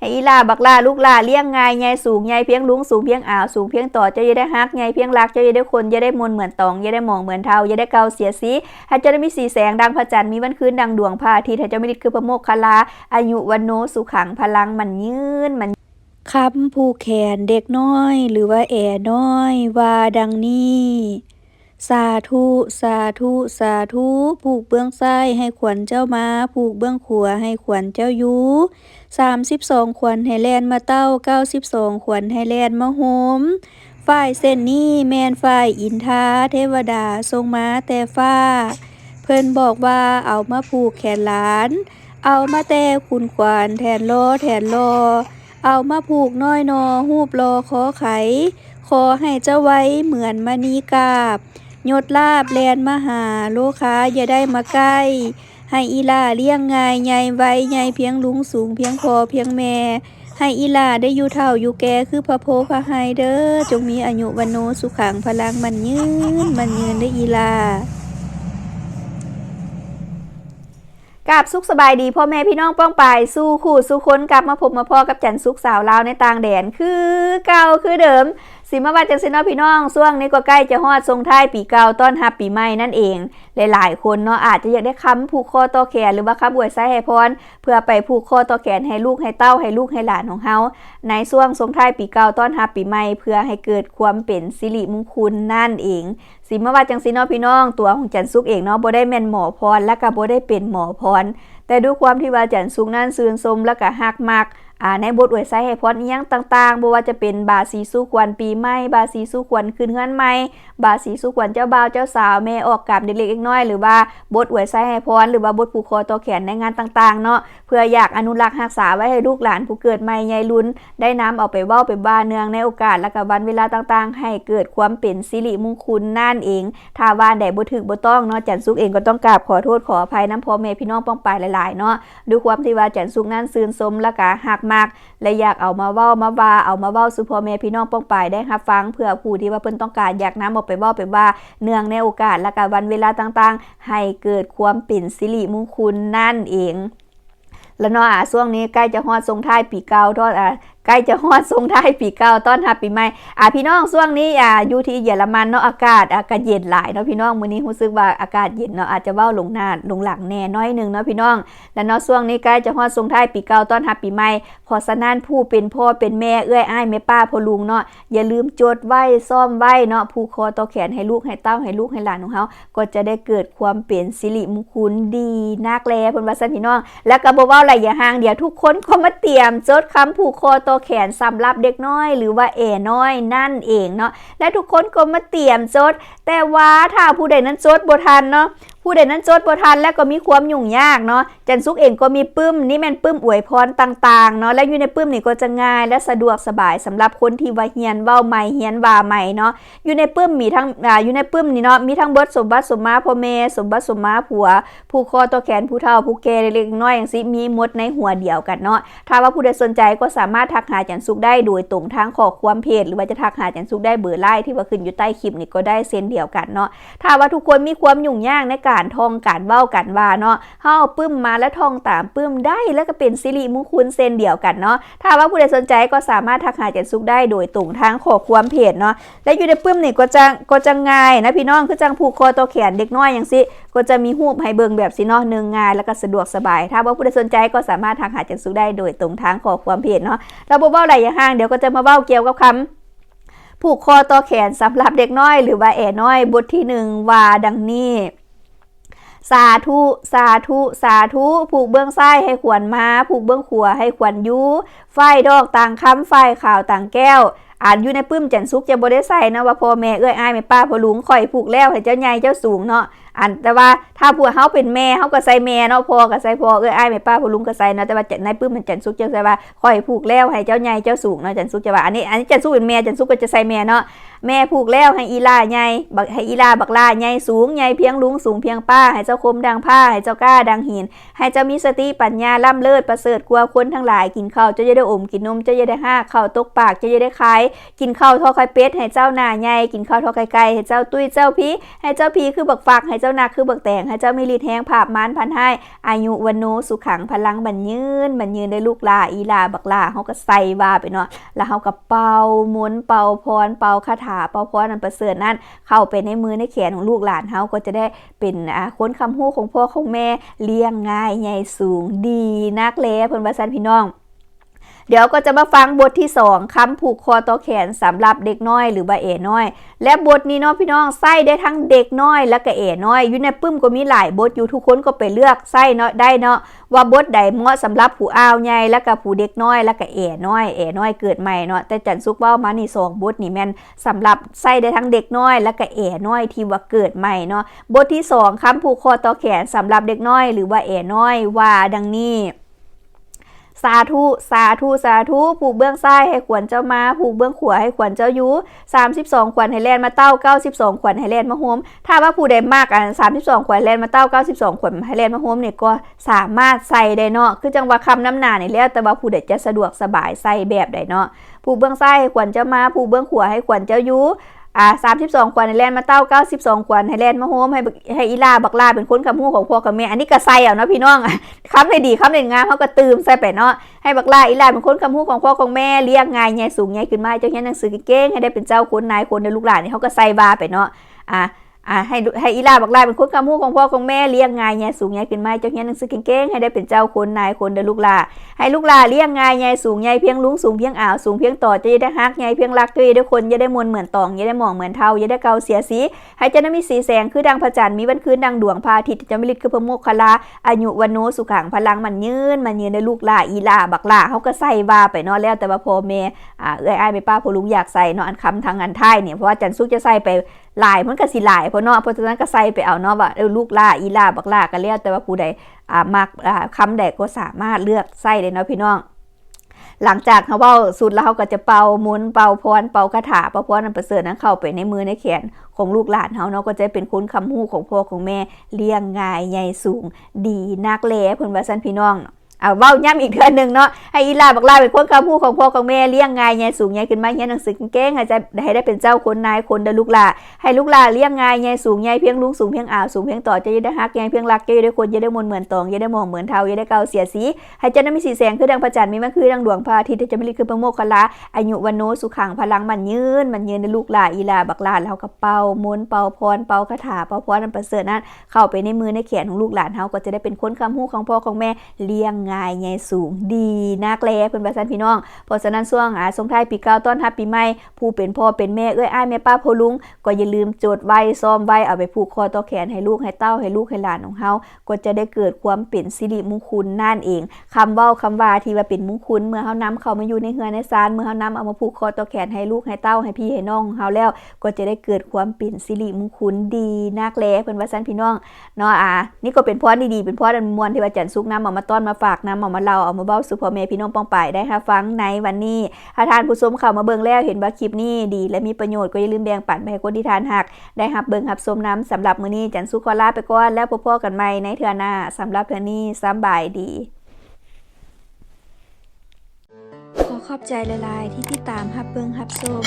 ให้อีลาบักลาลูกลาเลี้ยงไง่ายใหญ่สูงใหญ่เพียงลุงสูงเพียงอ่าวสูงเพียงต่อเจะอย่าได้ฮักใหญ่เพียงรักเจะอย่าได้คนอย่าได้มนเหมือนตองอย่าได้มองเหมือนเทาอย่าได้เกาเสียสีให้เจะได้มีสีแสงดังพระจันทร์มีวันคืนดังดวงพระอาทิตย์ให้เจ้าไม่ดิดคือพระโมกขลาอายุวันโนสุขังพลังมันยืนมันคำผู้แขนเด็กน้อย หรือว่าแอน้อยว่าดังนี้ สาธุสาธุสาธุผูกเบื้องซ้ายให้ขวัญเจ้ามาผูกเบื้องขวาให้ขวัญเจ้ายูสามสิบสองขวัญให้แลนมาเต้าเก้าสิบสองขวัญให้แลนมาโหมฝ่ายเส้นนี้แมนฝ่ายอินทาเทวดาทรงมาแต่ฟ้า เพิ่นบอกว่าเอามาผูกแขนหลาน เอามาแต่คุณขวานแทนโลแทนโลเอามาผูกน้อยนอหูบรอขอไข ขอให้เจ้าไว้เหมือนมณีกาบ ยดลาบแลนมาหาโลค้าอย่าได้มาใกล้ ให้อีลาเลี้ยงง่ายใหญ่ไว้ใหญ่เพียงลุงสูงเพียงพอเพียงแม่ให้อีลาได้อยู่เท่าอยู่แก่คือพระโพพระไฮเด้อจงมีอายุวันโนสุขังพลังมันยืนมันยืนได้อีลากับสุขสบายดีพ่อแม่พี่น้องป้องปายสู้คู่สู้ค้นกลับมาพบมาพ่อกับจันสุขสาวลาวในต่างแดนคือเก่าคือเดิม สิมาว่าจังสินาะพี่น้องช่วงนี้ก็ใกล้จะฮอดทรงท้ายปีเก่าต้อนรับปีใหม่นั่นเอง หลายๆ คนเนาะอาจจะอยากได้คำผูกคอต่อแขนหรือว่าคำอวยไส้ให้พรเพื่อไปผูกคอต่อแขนให้ลูกให้เต้าให้ลูกให้หลานของเฮาในช่วงทรงท้ายปีเก่าต้อนรับปีใหม่เพื่อให้เกิดความเป็นสิริมงคลนั่นเองสิมาว่าจังสินาะพี่น้องตัวของจันสุกเองเนาะบ่ได้แม่นหมอพรและก็บ่ได้เป็นหมอพรแต่ด้วยความที่ว่าจันสุกนั้นซื่นสมและก็ฮักมัก ในบทอวยไซให้พรอียังต่างๆบ่ว่าจะเป็นบาสีสู้ควันปีใหม่บาสีสู้ควันคืนเฮือนใหม่บาสีสู้ควันเจ้าบ่าวเจ้าสาวแม่ออกกับเด็กๆน้อยหรือว่าบทอวยไซให้พรหรือว่าบทผูกคอต่อแขนในงานต่างๆเนาะเพื่ออยากอนุรักษ์รักษาไว้ให้ลูกหลานผู้เกิดใหม่ใหญ่ลุ้น ได้น้ำเอาไปเว้าไปบ้าเนืองในโอกาสและก็วันเวลาต่างๆ ให้เกิดความเป็นสิริมงคลนั่นเอง ถ้าว่าใดบ่ถึกบ่ต้องเนาะจันสุกเองก็ต้องกราบขอโทษขออภัยน้ำพ่อแม่พี่น้องป้องปายหลายๆเนาะด้วยความที่ว่าจันสุกนั้นซื่นสมและก็หักมากและอยากเอามาเว้ามาว่าเอามาเว้าสู่พ่อแม่พี่น้องป้องปายได้รับฟังเพื่อผู้ที่ว่าเพิ่นต้องการอยากน้ำออกไปเว้าไปว่าเนื่องในโอกาสและก็วันเวลาต่างๆ ให้เกิดความเป็นสิริมงคลนั่นเองแล้วเนาะอะช่วงนี้ใกล้จะฮอดทรงท้ายปีเก่าทอดอะ ใกล้จะฮอดทรงท้ายปีเก่าต้อนรับปีใหม่อะพี่น้องช่วงนี้อะอยู่ที่เยอรมันเนาะอากาศอากาศเย็นหลายเนาะพี่น้องมื้อนี้รู้สึกว่าอากาศเย็นเนาะอาจจะเว้าลงหน้าลงหลังแน่น้อยหนึงเนาะพี่น้อง แล้วเนาะช่วงนี้ใกล้จะฮอดทรงท้ายปีเก่าต้อนรับปีใหม่พอฉะนั้นผู้เป็นพ่อเป็นแม่เอื้อยอ้ายแม่ป้าพ่อลุงเนาะอย่าลืมจดไว้ซ่อมไว้เนาะผูกคอต่อแขนให้ลูกให้เต้าให้ลูกให้หลานของเฮาก็จะได้เกิดความเป็นสิริมงคลดีนักแลเพิ่นว่าซั่นพี่น้อง แล้วก็บ่เว้าอะไรอย่าห่างเดี๋ยวทุกคนก็มาเตรียมจดคำผูกคอตอแขนสำหรับเด็กน้อย หรือว่าเอน้อยนั่นเองเนาะและทุกคนก็มาเตรียมจด แต่ว่าถ้าผู้ใดนั้นจดบ่ทันเนาะผู้ใดนั้นจดบ่ทันแล้วก็มีความยุ่งยากเนาะจันซุกเองก็มีปึ้มนี่แม่นปึ้มอวยพรต่างๆเนาะและอยู่ในปึ้มนี่ก็จะง่ายและสะดวกสบายสำหรับคนที่ว่าเฮียนเว้าใหม่เฮียนว่าใหม่เนาะอยู่ในปึ้มมีทั้งอ่าอยู่ในปึ้มนี่เนาะมีทั้งเบิดสมบัติสมมาพ่อแม่สมบัติสมมาผัว ผู้คอตัวแขนผู้เฒ่าผู้แก่เล็กน้อยอย่างสิมีหมดในหัวเดียวกันเนาะถ้าว่าผู้ใดสนใจก็สามารถทักหาจันซุกได้โดยตรงทางขอความเพจหรือว่าจะทักหาจันซุกได้เบอร์ไลน์ที่ว่าขึ้นอยู่ใต้คลิปนี่ก็ได้เส้นเดียวกันเนาะถ้าว่าทุกคนมีความยุ่งยากในการท่องการเว้ากันว่าเนาะเฮาเอาปึ้มมาแล้วท่องตามปึ้มได้แล้วก็เป็นสิริมงคลเส้นเดียวกันเนาะถ้าว่าผู้ใดสนใจก็สามารถทักหาจันซุกได้โดยตรงทางขอความเพจเนาะและอยู่ในปึ้มนี่ก็จะก็จะง่ายนะพี่น้องคือจังผูกคอตัวแขนเด็กน้อยอย่างสิก็จะมีหูปให้เบิ่งแบบสิเนาะหนึ่งง่ายแล้วก็สะดวกสบาย ถ้าว่าผู้ใดสนใจก็สามารถทักหาจันซุกได้โดยตรงทางขอความเพจเนาะเราบ่เว้าหลายอย่างห่างเดี๋ยวก็จะมาเว้าเกี่ยวกับคำผูกคอต่อแขนสำหรับเด็กน้อยหรือว่าแอน้อยบทที่หนึ่งว่าดังนี้ สาธุ สาธุ สาธุ ผูกเบื้องซ้ายให้ขวนมาผูกเบื้องขวาให้ขวนยูไฟดอกต่างคำไฟข่าวต่างแก้วอ่านอยู่ในปื้มจันซุกจะบ่ได้ใส่นะว่าพ่อแม่เอ้ยอ้ายแม่ป้าพ่อลุงข่อยผูกแล้วให้เจ้าใหญ่เจ้าสูงเนาะอันแต่ว่าถ้าพวเฮาเป็นแม่เฮาก็ใส่แม่เนาะพ่อก็ใส่พ่อเอ้ยอ้ายแม่ป้าพ่อลุงก็ใส่เนาะแต่ว่าในปื้มมันจันซุกจะใส่ว่าข่อยผูกแล้วให้เจ้าใหญ่เจ้าสูงเนาะจันซุกจะว่าอันนี้อันนี้จันซุกเป็นแม่จันซุกก็จะใส่แม่เนาะ แม่ผูกแล้วให้อีลาใหญ่บักให้อีลาบักลาใหญ่สูงใหญ่เพียงลุงสูงเพียงป้า ให้เจ้าคมดังผ้า ให้เจ้ากล้าดังหิน ให้เจ้ามีสติปัญญาล่ำเลิศประเสริฐกว่าคนทั้งหลาย กินข้าวเจ้าจะได้อมกินนมเจ้าจะได้ห้าข้าวตกปากเจ้าจะได้ขายกินข้าวทอดไข่เป็ดให้เจ้าหน้าใหญ่กินข้าวทอดไข่ไก่ให้เจ้าตุ้ยเจ้าพีให้เจ้าพีคือบักฝักให้เจ้านาคือบิกแต่งให้เจ้ามีฤทธิ์แห่งภาพมานพันให้อายุวันโนสุขังพลังบัญยืนบัญยืนได้ลูกลาอีลาบักลาเฮาก็ใส่ว่าไปเนาะแล้วเฮาก็เป่าหมุนเป่าพรเป่าคาถาเป่าพรอันประเสริฐนั้น เข้าไปในมือในแขนของลูกหลานเฮาก็จะได้เป็นอ่าค้นคำฮู้ของพ่อของแม่เลี้ยงง่ายใหญ่สูงดีนักเลเพิ่นว่าซั่นพี่น้อง เดี๋ยวก็จะมาฟังบทที่2คำผูกคอต่อแขนสำหรับเด็กน้อยหรือว่าเอ๋น้อย และบทนี้เนาะพี่น้องไส้ได้ทั้งเด็กน้อยและก็เอ๋น้อยอยู่ในปึ้มก็มีหลายบทอยู่ทุกคนก็ไปเลือกไส้เนาะได้เนาะว่าบทใดเหมาะสำหรับผู้อ้าวใหญ่และก็ผู้เด็กน้อยและก็เอ๋น้อยเอ๋น้อยเกิดใหม่เนาะแต่จันซุกเว้ามานี่สองบทนี่แม่นสำหรับไส้ได้ทั้งเด็กน้อยและก็เอ๋น้อยที่ว่าเกิดใหม่เนาะบทที่สองคำผูกคอต่อแขนสำหรับเด็กน้อย หรือว่าเอ๋น้อยว่าดังนี้ สาธุ สาธุ สาธุ ผูกเบื้องซ้ายให้ขวัญเจ้ามา ผูกเบื้องขวาให้ขวัญเจ้ายุ32ขวัญให้แลนมาเต้า92ขวัญให้แลนมาโฮม ถ้าว่าผู้ใดมากอะ32ขวัญแลนมาเต้า92ขวัญให้แลนมาโฮมเนี่ยก็สามารถใส่ได้เนาะ คือจังว่าคำน้ำหนาเนี่ยแล้ว แต่ว่าผู้ใดจะสะดวกสบายใส่แบบใดเนาะ ผูกเบื้องซ้ายให้ขวัญเจ้ามา ผูกเบื้องขวาให้ขวัญเจ้ายุ อ่า32ขวัญให้แลนมาเต้า92ขวัญให้แลนมาโฮมให้ให้อีลาบักลาเป็นคนคำหูของพ่อกับแม่อันนี้ก็ใส่เอาเนาะพี่น้องคำในดีคำในงามเขาก็ตืมใส่ไปเนาะให้บักลาอีลาเป็นคนคำหูของพ่อของแม่เลี้ยงง่ายใหญ่สูงใหญ่ขึ้นมาเจ้าเฮียนหนังสือเก่งให้ได้เป็นเจ้าคนนายคนในลูกหลานนี่เขาก็ใส่บาไปเนาะอะ อะให้ให้อีลาบักลาเป็นคนคำพูดของพ่อของแม่เลี้ยงง่ายใหญ่สูงใหญ่ขึ้นมาเจ้าเฮียนหนังสือเก่งๆให้ได้เป็นเจ้าคนนายคนในลูกลาให้ลูกลาเลี้ยงง่ายใหญ่สูงใหญ่เพียงลุงสูงเพียงอ่าวสูงเพียงต่อจะได้ฮักใหญ่เพียงรักจะได้คนจะได้มวลเหมือนตองจะได้หมองเหมือนเทาจะได้เกาเสียสีให้เจ้านั้นมีสีแสงคือดังพระจันทร์มีวันคืนดังดวงพระอาทิตย์จะมิลิตคือพระโมคคัลลาอายุวันโนสุขังพลังมันยืนมันยืนในลูกลาอีลาบักลาเขาก็ใส่ว่าไปนาะแล้วแต่ว่าพ่อแม่อ่าเอ้ยอ้ายไปป้าพ่อลุงอยากใส่นอนคำทางอันท้ายเนี่ยเพราะว่าจันซุกจะใส่ไป หลายมันก็สิหลายเพราะเนาะเพราะฉะนั้นก็ใส่ไปเอาเนาะว่าเออลูกหลาอีหลาบักหลาก็แล้วแต่ว่าผู้ใดอ่ามักอ่าคำใดก็สามารถเลือกใส่ได้เนาะพี่น้อง หลังจากเขาเว้าสุดแล้วเขาก็จะเป่ามุนเป่าพรเป่าคาถาเป่าพรนันประเสริฐนั้นเข้าไปในมือในแขนของลูกหลานเขาเนาะก็จะเป็นคุ้นคำฮู้ของพ่อของแม่เลี้ยงง่ายใหญ่สูง ดีนักแลเพิ่นว่าซั่นพี่น้องเนาะ เอาเว้าย้ำอีกเทื่อหนึงเนาะให้อีลาบักลาเป็นคนคำฮู้ของพ่อของแม่เลี้ยงไง่ายใหญ่สูงใหญ่ขึ้นมาเรียหนังสือเก่งๆให้จะให้ได้เป็นเจ้าคนนายคนเดลูกลาให้ลูกลาเลี้ยงไง่ายใหญ่สูงใหญ่เพียงลุงสูงเพียงอ่าวสูงเพียงต่อจะได้ฮักใหญ่เพียงรักจะได้คนจะได้มนเหมือนตองจะได้มองเหมือนเทาจะได้เกาเสียสีให้เจ้านั้นมีสีแสงคือดังพระจันทร์มีมันคือดังดวงพระอาทิตย์จะไม่ลิคือพระโมคคัลาอายุวันโนสุขังพลังมันยืนมันยืนในลูกลาอีลาบักลาแล้วก็เป่าหมุนเป่าพรเป่าคาถาเป่าพรนันประเสริฐนั้นเข้าไปในมือในแขนของลูกหลานเฮาก็จะได้เป็นคนคำฮู้ของพ่อของแม่เลี้ยงง่ง่ายใหญ่สูงดีนักแลเพิ่นว่าซั่นพี่น้อง เพราะฉะนั้นช่วงอ่าสงท้ายปีเก่าต้อนรับปีใหม่ผู้เป็นพ่อเป็นแม่เอ้ยอ้ายแม่ป้าพ่อลุง ก็อย่าลืมจดไว้ซ้อมไว้เอาไปผูกคอต่อแขนให้ลูกให้เต้าให้ลูกให้หลานของเฮาก็จะได้เกิดความเป็นสิริมงคลนั่นเองคำเว้าคำว่าที่ว่าเป็นมงคลเมื่อเฮานำเขามาอยู่ในเฮือนในศาลเมื่อเฮานำเอามาผูกคอต่อแขนให้ลูกให้เต้าให้พี่ให้น้องของเฮาแล้ว ก็จะได้เกิดความเป็นสิริมงคลดีนักแลเพิ่นว่าซั่นพี่น้องเนาะอะนี่ก็เป็นพรดีๆเป็นพรอันมวลที่ว่าจันทร์สุกนำเอามาต้อนมาฝากนำเอามาเล่าเอามาเว้าสู่พ่อแม่พี่น้องป้องปายได้ค่ะฟังในวันนี้ถ้าทานผู้ชมเข้ามาเบิ่งแล้วเห็นว่าคลิปนี้ดี และมีประโยชน์ก็อย่าลืมแบ่งปันไปให้คนที่ทานหัก ได้รับเบิ่งรับชมน้ำสำหรับมื้อนี้จันสุขอลาไปก่อนแล้วพบกันใหม่ในเทื่อหน้าสำหรับเทื่อนี้สำบายดีขอขอบใจหลาย ๆ ที่ติดตามรับเบิ่งรับชม